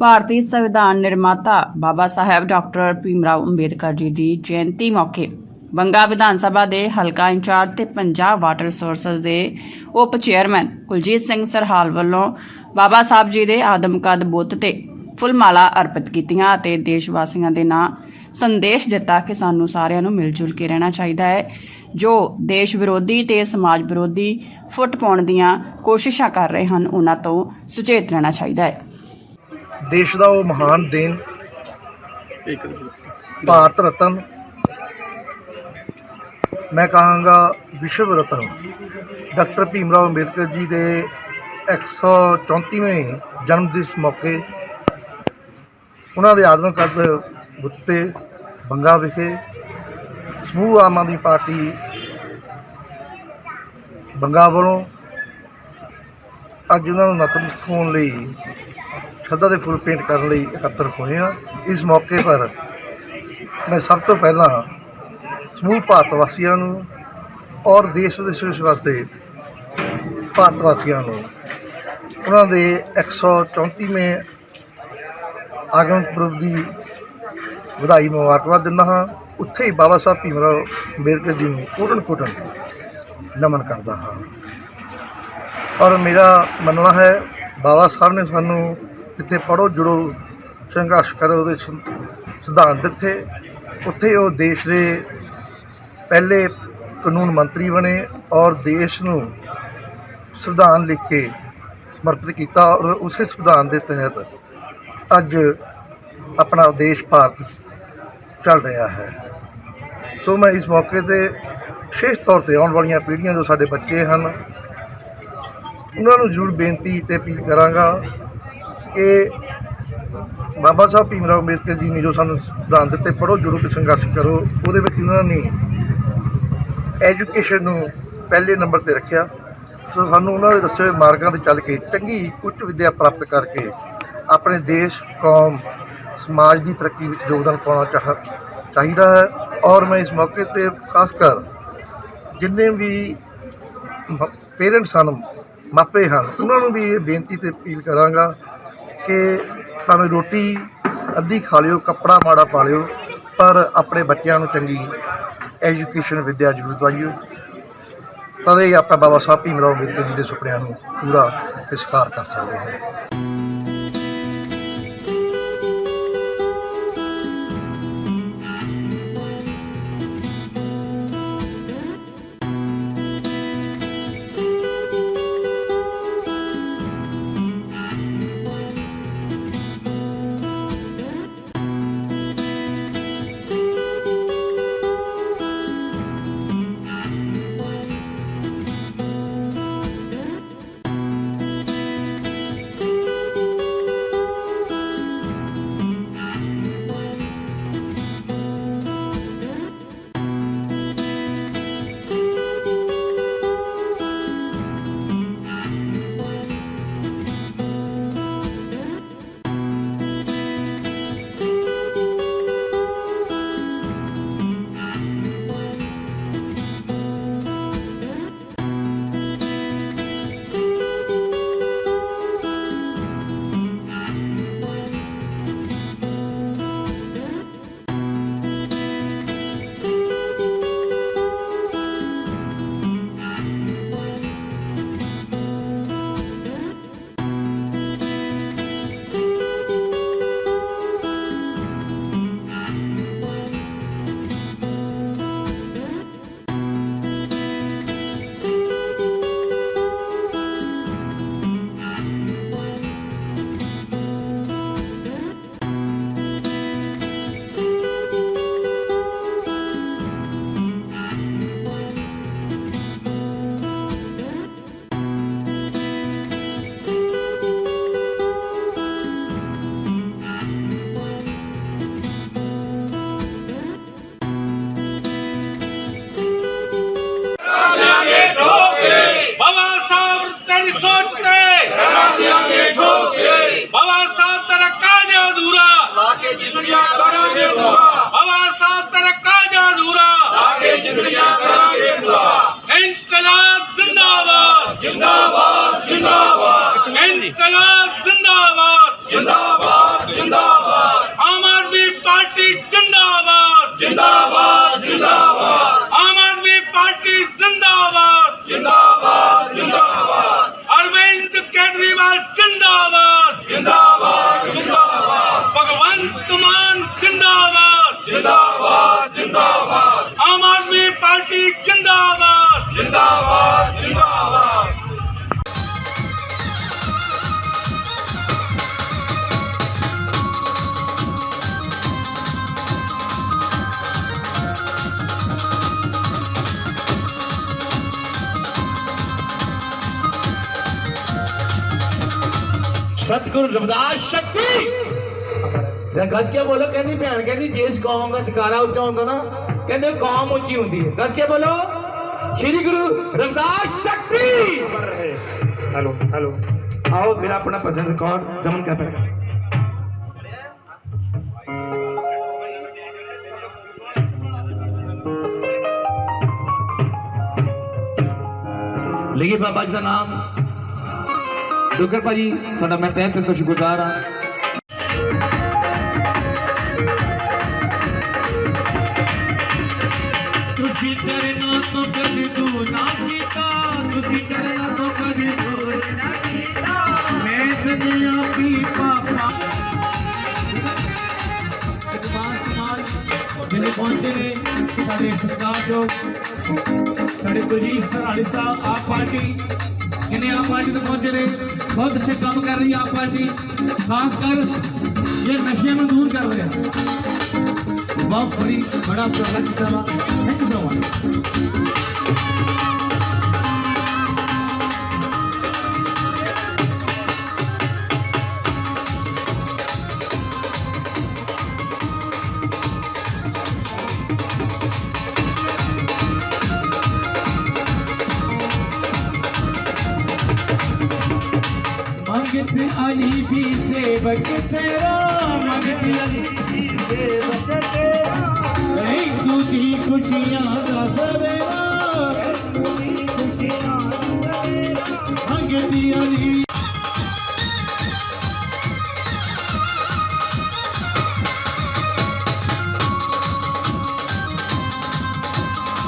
ਭਾਰਤੀ ਸੰਵਿਧਾਨ ਨਿਰਮਾਤਾ ਬਾਬਾ ਸਾਹਿਬ ਡਾਕਟਰ ਭੀਮਰਾਓ ਅੰਬੇਦਕਰ ਜੀ ਦੀ ਜਯੰਤੀ ਮੌਕੇ ਬੰਗਾ ਵਿਧਾਨ ਸਭਾ ਦੇ ਹਲਕਾ ਇੰਚਾਰਜ ਤੇ ਪੰਜਾਬ ਵਾਟਰ ਰਿਸੋਰਸਜ਼ ਦੇ ਉਪ ਚੇਅਰਮੈਨ ਕੁਲਜੀਤ ਸਿੰਘ ਸਰਹਾਲ ਵੱਲੋਂ ਬਾਬਾ ਸਾਹਿਬ ਜੀ ਦੇ ਆਦਮਕਦ ਬੁੱਤ ਤੇ ਫੁੱਲਮਾਲਾ ਅਰਪਿਤ ਕੀਤੀਆਂ ਅਤੇ ਦੇਸ਼ ਵਾਸੀਆਂ ਦੇ ਨਾਂ ਸੰਦੇਸ਼ ਦਿੱਤਾ ਕਿ ਸਾਨੂੰ ਸਾਰਿਆਂ ਨੂੰ ਮਿਲ ਜੁਲ ਕੇ ਰਹਿਣਾ ਚਾਹੀਦਾ ਹੈ, ਜੋ ਦੇਸ਼ ਵਿਰੋਧੀ ਤੇ ਸਮਾਜ ਵਿਰੋਧੀ ਫੁੱਟ ਪਾਉਣ ਦੀਆਂ ਕੋਸ਼ਿਸ਼ਾਂ ਕਰ ਰਹੇ ਹਨ, ਉਹਨਾਂ ਤੋਂ ਸੁਚੇਤ ਰਹਿਣਾ ਚਾਹੀਦਾ ਹੈ। ਦੇਸ਼ ਦਾ ਉਹ ਮਹਾਨ ਦੇਨ ਭਾਰਤ ਰਤਨ। ਮੈਂ ਕਹਾਂਗਾ ਵਿਸ਼ਵ ਰਤਨ। ਡਾਕਟਰ ਭੀਮਰਾਓ ਅੰਬੇਦਕਰ ਜੀ ਦੇ 134ਵੇਂ ਜਨਮ ਦਿਵਸ ਮੌਕੇ ਉਹਨਾਂ ਦੇ ਆਦਮਕ ਕੱਦ ਬੁੱਤ ਤੇ ਬੰਗਾ ਵਿਖੇ। ਸਮੂਹ ਆਮ ਆਦਮੀ ਪਾਰਟੀ ਬੰਗਾ ਵੱਲੋਂ ਅੱਜ ਉਹਨਾਂ ਨੂੰ ਨਤਮਸਤਕ ਹੋਣ ਲਈ ਸ਼ਰਧਾ ਦੇ ਫੁੱਲ ਭੇਂਟ ਕਰਨ ਲਈ ਇਕੱਤਰ ਹੋਏ ਹਾਂ। ਇਸ ਮੌਕੇ ਪਰ ਮੈਂ ਸਭ ਤੋਂ ਪਹਿਲਾਂ ਸਮੂਹ ਭਾਰਤ ਵਾਸੀਆਂ ਨੂੰ ਔਰ ਦੇਸ਼ ਵਿਦੇਸ਼ ਵਾਸਤੇ ਭਾਰਤ ਵਾਸੀਆਂ ਨੂੰ, ਉਹਨਾਂ ਦੇ 134ਵੇਂ ਆਗਮਨ ਪੁਰਬ ਦੀ ਵਧਾਈ ਮੁਬਾਰਕਬਾਦ ਦਿੰਦਾ ਹਾਂ। ਉੱਥੇ ਹੀ ਬਾਬਾ ਸਾਹਿਬ ਭੀਮਰਾਓ ਅੰਬੇਦਕਰ ਜੀ ਨੂੰ ਕੋਟਨ ਕੋਟਨ ਨਮਨ ਕਰਦਾ ਹਾਂ। ਔਰ ਮੇਰਾ ਮੰਨਣਾ ਹੈ, ਬਾਬਾ ਸਾਹਿਬ ਨੇ ਸਾਨੂੰ ਜਿੱਥੇ ਪੜੋ ਜੁੜੋ, ਸੰਘਰਸ਼ ਕਰੋ ਉਹਦੇ ਸਿ- ਸਿਧਾਂਤ ਦਿੱਤੇ ਉੱਥੇ ਉਹ ਦੇਸ਼ ਦੇ ਪਹਿਲੇ ਕਾਨੂੰਨ ਮੰਤਰੀ ਬਣੇ ਔਰ ਦੇਸ਼ ਨੂੰ ਸੰਵਿਧਾਨ ਲਿਖ ਕੇ ਸਮਰਪਿਤ ਕੀਤਾ ਔਰ ਉਸੇ ਸੰਵਿਧਾਨ ਦੇ ਤਹਿਤ ਅੱਜ ਆਪਣਾ ਦੇਸ਼ ਭਾਰਤ ਚੱਲ ਰਿਹਾ ਹੈ। ਸੋ ਮੈਂ ਇਸ ਮੌਕੇ ਤੇ ਵਿਸ਼ੇਸ਼ ਤੌਰ ਤੇ ਆਉਣ ਵਾਲੀਆਂ ਪੀੜ੍ਹੀਆਂ ਜੋ ਸਾਡੇ ਬੱਚੇ ਹਨ, ਉਹਨਾਂ ਨੂੰ ਜ਼ਰੂਰ ਬੇਨਤੀ ਤੇ ਅਪੀਲ ਕਰਾਂਗਾ ਕਿ ਬਾਬਾ ਸਾਹਿਬ ਭੀਮ ਰਾਓ ਅੰਬੇਦਕਰ ਜੀ ਨੇ ਜੋ ਸਾਨੂੰ ਸਿਧਾਂਤ ਦਿੱਤੇ ਪੜੋ ਜੁੜੋ ਤੇ ਸੰਘਰਸ਼ ਕਰੋ, ਉਹਦੇ ਵਿੱਚ ਉਹਨਾਂ ਨੇ ਐਜੂਕੇਸ਼ਨ ਨੂੰ ਪਹਿਲੇ ਨੰਬਰ ਤੇ ਰੱਖਿਆ। ਸੋ ਸਾਨੂੰ ਉਹਨਾਂ ਦੇ ਦੱਸੇ ਹੋਏ ਮਾਰਗਾਂ ਤੇ ਚੱਲ ਕੇ ਚੰਗੀ ਉੱਚ ਵਿੱਦਿਆ ਪ੍ਰਾਪਤ ਕਰਕੇ ਆਪਣੇ ਦੇਸ਼, ਕੌਮ, ਸਮਾਜ ਦੀ ਤਰੱਕੀ ਵਿੱਚ ਯੋਗਦਾਨ ਪਾਉਣਾ ਚਾਹ, ਚਾਹੀਦਾ ਹੈ। ਔਰ ਮੈਂ ਇਸ ਮੌਕੇ ਤੇ ਖਾਸ ਕਰ ਜਿੰਨੇ ਵੀ ਪੇਰੈਂਟਸ ਹਨ, ਮਾਪੇ ਹਨ, ਉਹਨਾਂ ਨੂੰ ਵੀ ਇਹ ਬੇਨਤੀ ਤੇ ਅਪੀਲ ਕਰਾਂਗਾ ਕਿ ਭਾਵੇਂ ਰੋਟੀ ਅੱਧੀ ਖਾ ਲਿਓ, ਕੱਪੜਾ ਮਾੜਾ ਪਾ ਲਿਓ, ਪਰ ਆਪਣੇ ਬੱਚਿਆਂ ਨੂੰ ਚੰਗੀ ਐਜੂਕੇਸ਼ਨ ਵਿੱਦਿਆ ਜ਼ਰੂਰ ਦਵਾਈਓ। ਤਦੇ ਆਪਾਂ ਬਾਬਾ ਸਾਹਿਬ ਭੀਮ ਰਾਓ ਅੰਬੇਦਕਰ ਜੀ ਦੇ ਸੁਪਨਿਆਂ ਨੂੰ ਪੂਰਾ ਤੇ ਸਾਕਾਰ ਕਰ ਸਕਦੇ ਹਾਂ। ਸਾਹਿਬ ਤੇਰੀ ਸੋਚ ਤੇ ਕਰਾ ਦਿਆਂਗੇ ਠੋਕ ਕੇ ਬਾਬਾ ਸਤਿਗੁਰੂ ਰਵਿਦਾਸ ਸ਼ਕਤੀ। ਤੇ ਗੱਜ ਕੇ ਬੋਲੋ ਕਹਿੰਦੀ ਭੈਣ ਕਹਿੰਦੀ ਜਿਸ ਕੌਮ ਦਾ ਚਕਾਰਾ ਉੱਚਾ ਹੁੰਦਾ ਨਾ ਕਹਿੰਦੇ ਕੌਮ ਉੱਚੀ ਹੁੰਦੀ ਹੈ। ਗੱਜ ਕੇ ਬੋਲੋ ਸ੍ਰੀ ਗੁਰੂ ਰਵਿਦਾਸ ਸ਼ਕਤੀ। Hello hello. ਆਓ ਮੇਰਾ ਆਪਣਾ ਭਜਨ ਰਿਕਾਰਡ ਜ਼ਮਨ ਕਰ ਪੈ ਲਈਏ ਬਾਬਾ ਜੀ ਦਾ ਨਾਮ ਡੁੱਗਰ ਭਾਜੀ, ਤੁਹਾਡਾ ਮੈਂ ਤਹਿ ਦਿਲ ਤੋਂ ਸ਼ੁਕਰਗੁਜ਼ਾਰ ਹਾਂ। ਤੁਸੀਂ ਚਰਨਾਂ ਤੋਂ ਕਦੇ ਦੂਰ ਨਾ ਕੀਤਾ, ਤੁਸੀਂ ਚਰਨਾਂ ਤੋਂ ਕਦੇ ਦੂਰ ਨਾ ਕੀਤਾ। ਮੈਂ ਦੁਨੀਆ ਦੀ ਪਾਪਾ ਸਤਿਕਾਰ ਸਮਾਨ ਜਿਹੜੇ ਪਹੁੰਚੇ ਨੇ, ਸਾਡੇ ਸਤਿਕਾਰਯੋਗ, ਸਾਡੇ ਕੁਲਜੀਤ ਸਰਾੜੀ ਸਾਹਿਬ, ਆਪ ਪਾਰਟੀ। ਕਹਿੰਦੇ ਆਪ ਪਾਰਟੀ ਤੋਂ ਪਹੁੰਚੇ ਨੇ। ਬਹੁਤ ਅੱਛੇ ਕੰਮ ਕਰ ਰਹੀ ਆਪ ਪਾਰਟੀ। ਖਾਸ ਕਰ ਇਹ ਨਸ਼ਿਆਂ ਨੂੰ ਦੂਰ ਕਰ ਰਿਹਾ ਬਹੁਤ ਬੜੀ ਬੜਾ ਉਪਰਾਲਾ ਕੀਤਾ ਵਾ। ਥੈਂਕ ਯੂ ਮੰਗਤ ਅਲੀ ਵੀ ਸੇਵਕ ਤੇਰਾ ਮੰਗਤ ਅਲੀ ਵੀ ਸੇਵਕ ਤੇਰਾ ਇੱਕ ਦੂਜੀ ਖੁਸ਼ੀਆਂ ਦਾ ਸਵੇਰਾ